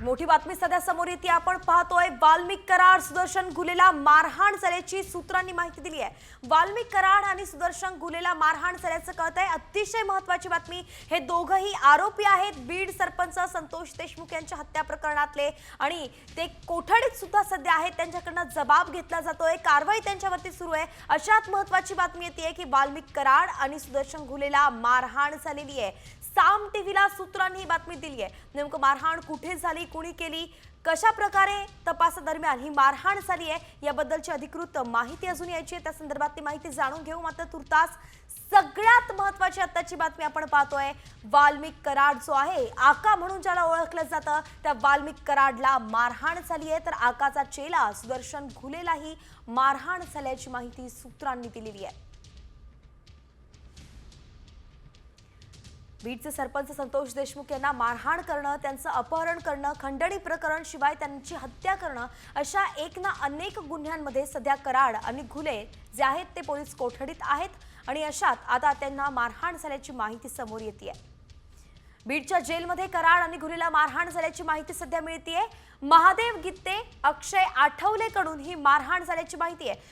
मोठी बातमी सध्या समोर येते. आपण पाहतोय वाल्मिक कराड सुदर्शन गुलेला मारहाण झाल्याची सूत्रांनी माहिती दिली आहे. वाल्मिक कराड आणि सुदर्शन गुलेला मारहाण झाल्याचं कळत आहे अतिशय महत्वाची बातमी. हे दोघंही आरोपी आहेत. बीड सरपंच संतोष देशमुख यांच्या हत्या प्रकरणातले आणि ते कोठडीत सुद्धा सध्या आहेत. त्यांच्याकडनं जबाब घेतला जातोय. कारवाई त्यांच्यावरती सुरू आहे. अशात महत्वाची बातमी येते की वाल्मिक कराड आणि सुदर्शन गुलेला मारहाण झालेली आहे. साम टीव्हीला सूत्रांनी ही बातमी दिली आहे. नेमकं मारहाण कुठे झाली? कुणी केली? कशा प्रकारे तपासादरम्यान ही मारहाण झाली आहे? याबद्दलची अधिकृत माहिती अजून यायची आहे. त्या संदर्भात ती माहिती जाणून घेऊ. मात्र तुर्तास सगळ्यात महत्वाची आत्ताची बातमी आपण पाहतोय. वाल्मिक कराड जो आहे आका म्हणून ज्याला ओळखलं जातं त्या वाल्मिक कराडला मारहाण झाली आहे. तर आकाचा चेला सुदर्शन घुलेलाही मारहाण झाल्याची माहिती सूत्रांनी दिलेली आहे. बीडचे सरपंच संतोष देशमुख यांना मारहाण करणं त्यांचं अपहरण करणं खंडणी प्रकरण शिवाय त्यांची हत्या करणं अशा एक ना अनेक गुन्ह्यांमध्ये सध्या कराड आणि घुले जे आहेत ते पोलीस कोठडीत आहेत आणि अशात आता त्यांना मारहाण झाल्याची माहिती समोर येते बीडच्या जेलमध्ये कराड आणि घुलेला मारहाण झाल्याची माहिती सध्या मिळतीये. महादेव गित्ते अक्षय आठवलेकडून ही मारहाण झाल्याची माहिती आहे.